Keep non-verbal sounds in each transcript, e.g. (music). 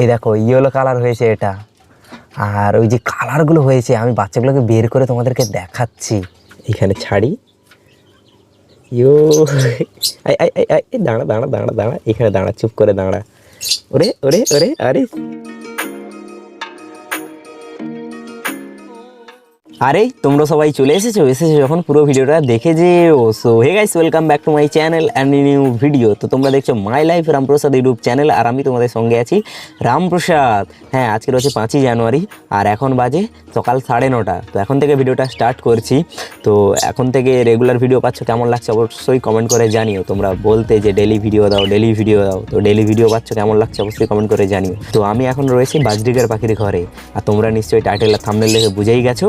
এই দেখো yellow colour হয়েছে এটা। আর ওই যে কালারগুলো হয়েছে, আমি বাচ্চাগুলোকে বের করে তোমাদেরকে দেখাচ্ছি। এখানে ছাড়ি। ইয়ো দাঁড়া দাঁড়া দাঁড়া দাঁড়া, এখানে দাঁড়া, চুপ করে দাঁড়া। ওরে ওরে ওরে, আরে। আরে, তোমরা সবাই চলে এসেছ? এসেছ যখন পুরো ভিডিওটা দেখে যেও। So hey guys welcome back to my channel and new video তো তোমরা দেখছ my life Ramprasad YouTube channel আর আমি তোমাদের সঙ্গে আছি রামপ্রসাদ। হ্যাঁ আজকে রয়েছে পাঁচই জানুয়ারি আর এখন বাজে সকাল সাড়ে নটা। তো এখন থেকে ভিডিওটা স্টার্ট করছি। তো এখন থেকে রেগুলার ভিডিও পাচ্ছ, কেমন লাগছে অবশ্যই কমেন্ট করে জানিও। তোমরা বলতে যে ডেলি ভিডিও দাও ডেলি ভিডিও দাও। তো ডেলি ভিডিও পাচ্ছ, কেমন লাগছে অবশ্যই কমেন্ট করে জানিও। তো আমি এখন রয়েছি বাজরিকার পাখির ঘরে। আর তোমরা নিশ্চয়ই টাইটেল আর থামনেল দেখে বুঝেই গেছো।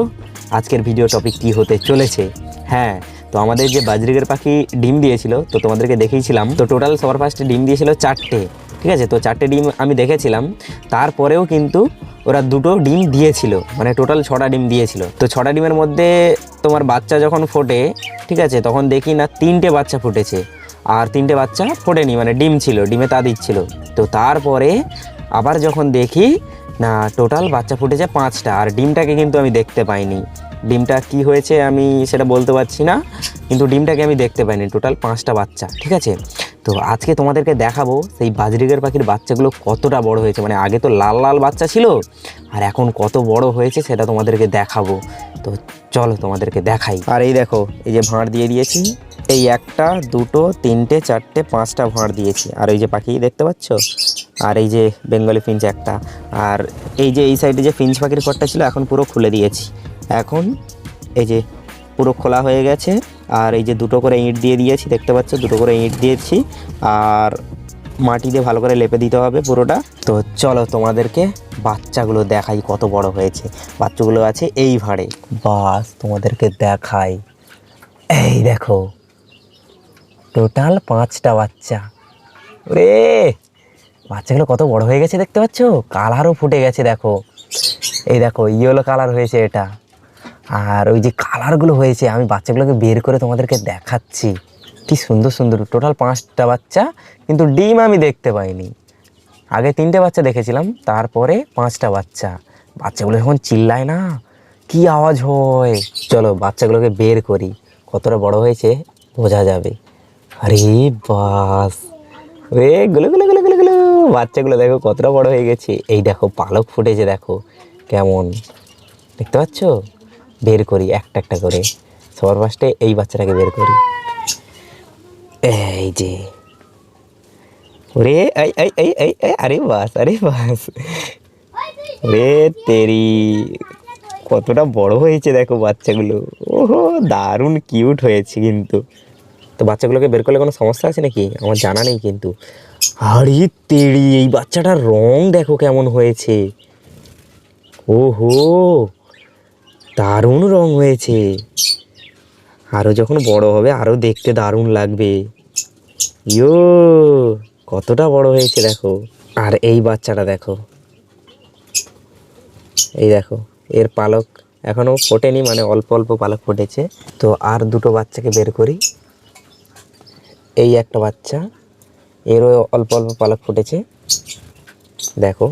আজকের ভিডিও টপিক কী হতে চলেছে? হ্যাঁ তো আমাদের যে বাজরিকের পাখি ডিম দিয়েছিল, তো তোমাদেরকে দেখিয়েছিলাম। তো টোটাল সবার ফার্স্টে ডিম দিয়েছিল চারটে, ঠিক আছে? তো চারটে ডিম আমি দেখেছিলাম। তারপরেও কিন্তু ওরা দুটো ডিম দিয়েছিল মানে টোটাল ছটা ডিম দিয়েছিল। তো ছটা ডিমের মধ্যে তোমার বাচ্চা যখন ফোটে, ঠিক আছে? তখন দেখি না তিনটে বাচ্চা ফুটেছে, আর তিনটে বাচ্চা ফোটেনি মানে ডিম ছিল, ডিমে তা দিচ্ছিল। তো তারপরে আবার যখন দেখি না টোটাল বাচ্চা ফুটেছে পাঁচটা, আর ডিমটাকে কিন্তু আমি দেখতে পাইনি। ডিমটা কি হয়েছে আমি সেটা বলতে পারছি না, কিন্তু ডিমটাকে আমি দেখতে পাইনি টোটাল পাঁচটা বাচ্চা, ঠিক আছে? তো আজকে তোমাদেরকে দেখাবো সেই বাজরিগের পাখির বাচ্চাগুলো কতটা বড় হয়েছে মানে আগে তো লাল লাল বাচ্চা ছিল, আর এখন কত বড় হয়েছে সেটা তোমাদেরকে দেখাবো। তো চলো তোমাদেরকে দেখাই। আর এই দেখো, এই যে ভাঁড় দিয়ে দিয়েছি, এই একটা, দুটো, তিনটে, চারটে, পাঁচটা ভাঁড় দিয়েছি, আর এই যে পাখি দেখতে পাচ্ছ? আর এই যে বেঙ্গলি ফিঞ্চ একটা। আর এই যে এই সাইডে যে ফিঞ্চ পাখির ঘরটা ছিল, এখন পুরো খুলে দিয়েছি। এখন এই যে পুরো খোলা হয়ে গেছে। আর এই যে দুটো করে ইঁট দিয়ে দিয়েছি, দেখতে পাচ্ছ? দুটো করে ইঁট দিয়েছি। আর মাটি দিয়ে ভালো করে লেপে দিতে হবে পুরোটা। তো চলো তোমাদেরকে বাচ্চাগুলো দেখাই কত বড় হয়েছে। বাচ্চাগুলো আছে এই ভাড়ে। বাস, তোমাদেরকে দেখাই। এই দেখো, টোটাল পাঁচটা বাচ্চা। রে বাচ্চাগুলো কত বড় হয়ে গেছে দেখতে পাচ্ছ? কালারও ফুটে গেছে, দেখো। এই দেখো ইয়েলো কালার হয়েছে এটা। আর ওই যে কালারগুলো হয়েছে, আমি বাচ্চাগুলোকে বের করে তোমাদেরকে দেখাচ্ছি। কি সুন্দর সুন্দর। টোটাল পাঁচটা বাচ্চা, কিন্তু ডিম আমি দেখতে পাইনি। আগে তিনটে বাচ্চা দেখেছিলাম, তারপরে পাঁচটা বাচ্চা। বাচ্চাগুলো যখন চিল্লায় না। কি আওয়াজ হয়? চলো, বাচ্চাগুলোকে বের করি। কতটা বড় হয়েছে, বোঝা যাবে। আরে বাস। রে, গুলো গুলো গুলো গুলো বাচ্চাগুলো দেখো কতটা বড় হয়ে গেছে। এই দেখো পালক ফুটেছে দেখো, কেমন। দেখতে পাচ্ছ? বের করি, একটা একটা করে। সবার ফার্স্টে এই বাচ্চাটাকে বের করি। এই যে। ওরে, এই এই এই আরে বাস আরে বাস। রে তেরি, কতটা বড় হয়েছে দেখো বাচ্চাগুলো। ওহো, দারুণ কিউট হয়েছে কিন্তু। তো বাচ্চাগুলোকে বের করলে কোনো সমস্যা আছে নাকি? আমার জানা নেই কিন্তু। আরে তেড়ি, এই বাচ্চাটার রং দেখো কেমন হয়েছে। ওহো, দারুণ রং হয়েছে। আরও যখন বড় হবে আরও দেখতে দারুণ লাগবে। ইয়ো, কতটা বড় হয়েছে দেখো। আর এই বাচ্চাটা দেখো। এই দেখো, এর পালক এখনও ফোটেনি মানে অল্প অল্প পালক ফুটেছে। তো আর দুটো বাচ্চাকে বের করি। এই একটা বাচ্চা। এরও অল্প অল্প পালক ফুটেছে। দেখো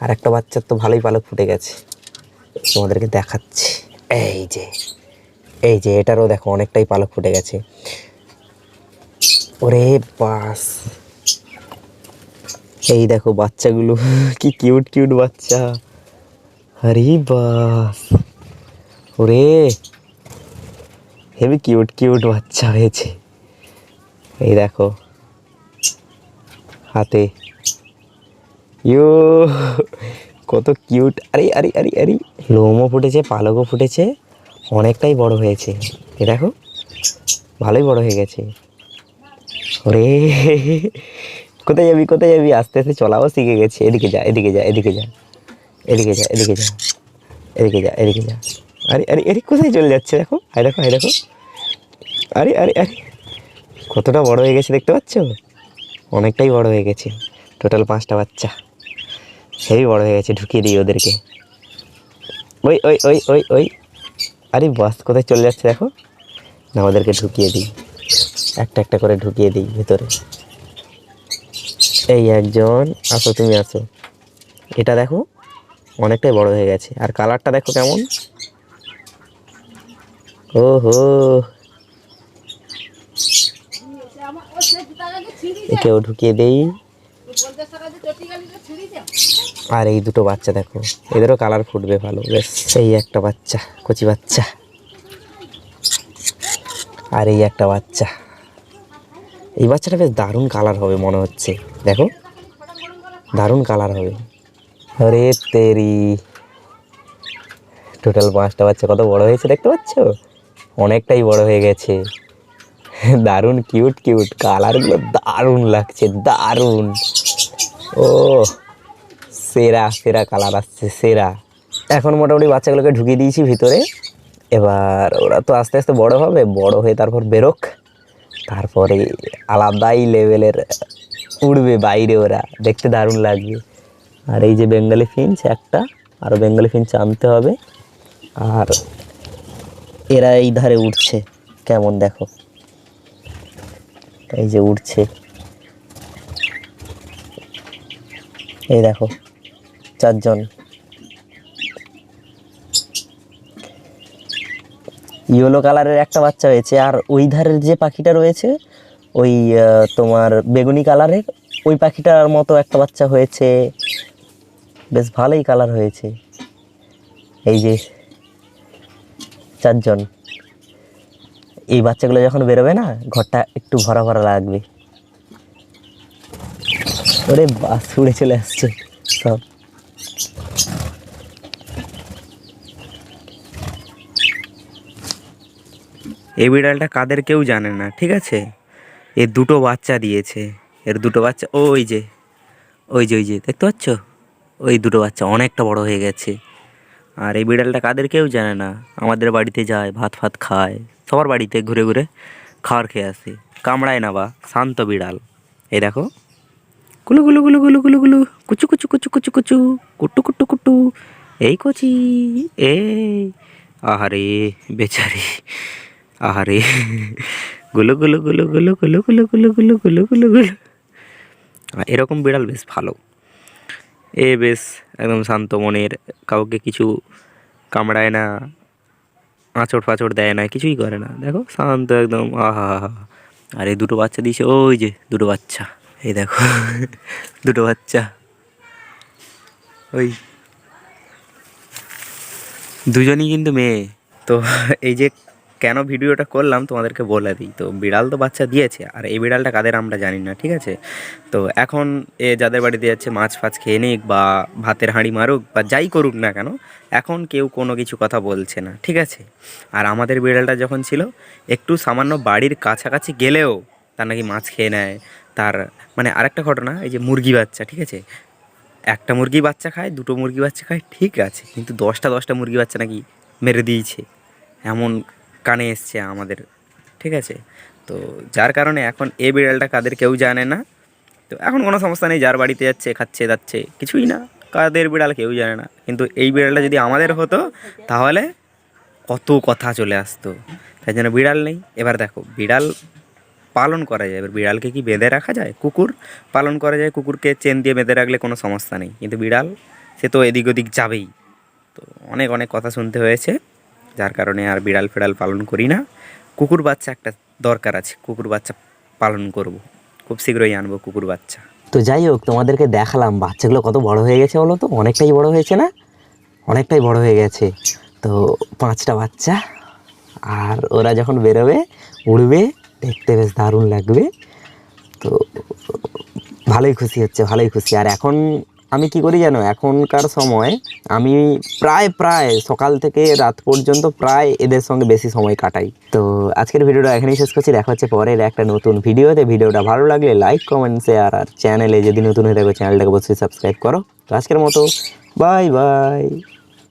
আর একটা বাচ্চার তো ভালোই পালক ফুটে গেছে। তোমাদেরকে দেখাচ্ছি। এই যে এই যে, এটারও দেখো অনেকটাই পালক ফুটে গেছে। ওরে বাস। এই দেখো বাচ্চাগুলো, কি কিউট কিউট বাচ্চা। আরে বাস। ওরে, হেবি কিউট কিউট বাচ্চা হয়েছে। এই দেখো হাতে। ইউ কত কিউট। আরে আরে আরে আরে। লোমও ফুটেছে, পালকও ফুটেছে, অনেকটাই বড় হয়েছে। এ দেখো, ভালোই বড় হয়ে গেছে। ওরে, কোথায় যাবি কোথায় যাবি? আস্তে আস্তে চলাও, শিখে গেছে। এদিকে যা এদিকে যা এদিকে যা এদিকে যা এদিকে যা এদিকে যা এদিকে যা। আরে আরে আরে, কোথায় চলে যাচ্ছে দেখো? হাই দেখো আরে দেখো। আরে আরে আরে, কতটা বড় হয়ে গেছে, দেখতে পাচ্ছ? অনেকটাই বড় হয়ে গেছে। টোটাল পাঁচটা বাচ্চা। সেই বড় হয়ে গেছে, ঢুকিয়ে দিই ওদেরকে। ওই ওই ওই ওই ওই। আরে বাস কোথায় চলে যাচ্ছে দেখো। না, ওদেরকে ঢুকিয়ে দিই। একটা একটা করে ঢুকিয়ে দিই ভেতরে। এই একজন, আসো তুমি, আসো। এটা দেখো, অনেকটাই বড় হয়ে গেছে। আর কালারটা দেখো কেমন। ও হো একেও ঢুকিয়ে দেই। আর এই দুটো বাচ্চা দেখো, এদেরও কালার ফুটবে ভালো। বেশ এই একটা বাচ্চা, কচি বাচ্চা। আর এই একটা বাচ্চা। এই বাচ্চাটা বেশ দারুণ কালার হবে মনে হচ্ছে। দেখো, দারুণ কালার হবে। আরে তেরি। টোটাল পাঁচটা বাচ্চা কত বড় হয়েছে দেখতে পাচ্ছ? অনেকটাই বড় হয়ে গেছে। দারুণ কিউট কিউট। কালারগুলো দারুণ লাগছে, দারুণ। ও, সেরা সেরা কালার আসছে, সেরা। এখন মোটামুটি বাচ্চাগুলোকে ঢুকিয়ে দিয়েছি ভিতরে। এবার ওরা তো আস্তে আস্তে বড় হবে, বড় হয়ে তারপর বেরোক। তারপরে আলাদাই লেভেলের উড়বে বাইরে ওরা। দেখতে দারুণ লাগবে। আর এই যে বেঙ্গলি ফিঞ্চ একটা আরও বেঙ্গলি ফিঞ্চ আনতে হবে। আর এরা এই ধারে উঠছে কেমন দেখো। এই যে উঠছে এই দেখো, চারজন। ইয়েলো কালারের একটা বাচ্চা হয়েছে, আর ওই ধারের যে পাখিটা রয়েছে, ওই তোমার বেগুনি কালারের ওই পাখিটার মতো একটা বাচ্চা হয়েছে। বেশ ভালোই কালার হয়েছে। এই যে, চারজন। এই বাচ্চাগুলো যখন বেরোবে না, ঘরটা একটু ভরা ভরা লাগবে। ওরে বাস উড়ে চলে আসছে সব। এই বিড়ালটা কাদের কেউ জানে না, ঠিক আছে? এর দুটো বাচ্চা দিয়েছে। এর দুটো বাচ্চা ওই যে ওই যে ওই যে, দেখতে পাচ্ছ? ওই দুটো বাচ্চা অনেকটা বড় হয়ে গেছে। আর এই বিড়ালটা কাদের কেউ জানে না? আমাদের বাড়িতে যায়, ভাত ফাত খায়। সবার বাড়িতে ঘুরে ঘুরে খাবার খেয়ে আসে কামড়ায় না বা শান্ত বিড়াল এই দেখো গুলু গুলু গুলু গুলু গুলু গুলু কুচু কুচু কুচু কুচু কুচু কুটু কুটু কুটু এই কচি এ আহারে বেচারি আহারে গুলো গুলো গুলো গুলো গুলো গুলো গুলো গুলো গুলো গুলো গুলো এরকম বিড়াল বেশ ভালো এ বেশ একদম শান্ত মনের কাউকে কিছু কামড়ায় না আঁচড় ফাঁচড় দেয় না, কিছুই করে না। দেখো, শান্ত একদম, আহা হা আর এই দুটো বাচ্চা দিয়েছে, ওই যে দুটো বাচ্চা। এই দেখো, (laughs) দুটো বাচ্চা। ওই। দুজনই কিন্তু মেয়ে। তো এই যে কেন ভিডিওটা করলাম তোমাদেরকে বলে দিই। তো বিড়াল তো বাচ্চা দিয়েছে, আর এই বিড়ালটা কাদের আমরা জানি না, ঠিক আছে? তো এখন এ যাদের বাড়িতে যাচ্ছে, মাছ ফাছ খেয়ে নিক বা ভাতের হাঁড়ি মারুক বা যাই করুক না কেন, এখন কেউ কোনো কিছু কথা বলছে না, ঠিক আছে? আর আমাদের বিড়ালটা যখন ছিল, একটু সামান্য বাড়ির কাছাকাছি গেলেও তার নাকি মাছ খেয়ে নেয়। তার মানে আরেকটা ঘটনা, এই যে মুরগি বাচ্চা, ঠিক আছে? একটা মুরগি বাচ্চা খায়, দুটো মুরগি বাচ্চা খায়, ঠিক আছে, কিন্তু দশটা দশটা মুরগি বাচ্চা নাকি মেরে দিয়েছে। এমন কানে এসছে আমাদের, ঠিক আছে? তো যার কারণে এখন এ বিড়ালটা কাদের কেউ জানে না। তো এখন কোনো সমস্যা নেই, যার বাড়িতে যাচ্ছে, খাচ্ছে যাচ্ছে কিছুই না। কাদের বিড়াল কেউ জানে না। কিন্তু এই বিড়ালটা যদি আমাদের হতো, তাহলে কত কথা চলে আসতো। তাই জন্য বিড়াল নেই। এবার দেখো, বিড়াল পালন করা যায়। এবার বিড়ালকে কি বেঁধে রাখা যায়? কুকুর পালন করা যায়। কুকুরকে চেন দিয়ে বেঁধে রাখলে কোনো সমস্যা নেই। কিন্তু বিড়াল, সে তো এদিক ওদিক যাবেই। তো অনেক অনেক কথা শুনতে হয়েছে। যার কারণে আর বিড়াল ফিড়াল পালন করি না। কুকুর বাচ্চা একটা দরকার আছে, কুকুর বাচ্চা পালন করব। খুব শীঘ্রই আনব কুকুর বাচ্চা। তো যাই হোক, তোমাদেরকে দেখালাম, বাচ্চাগুলো কত বড় হয়ে গেছে বলো তো? অনেকটাই বড় হয়েছে না? অনেকটাই বড় হয়ে গেছে। তো পাঁচটা বাচ্চা, আর ওরা যখন বেরোবে, উড়বে, দেখতে বেশ দারুণ লাগবে। তো ভালোই খুশি হচ্ছে, ভালোই খুশি। আর এখন আমি কি করি জানো? এখনকার সময় আমি প্রায় প্রায় সকাল থেকে রাত পর্যন্ত প্রায় এদের সঙ্গে বেশি সময় কাটাই। তো আজকের ভিডিওটা এখানেই শেষ করছি। দেখা হচ্ছে পরের একটা নতুন ভিডিওতে। ভিডিওটা ভালো লাগলে লাইক কমেন্ট শেয়ার আর চ্যানেলে যদি নতুন হয়ে থাকো চ্যানেলটাকে অবশ্যই সাবস্ক্রাইব করো। তো আজকের মতো বাই বাই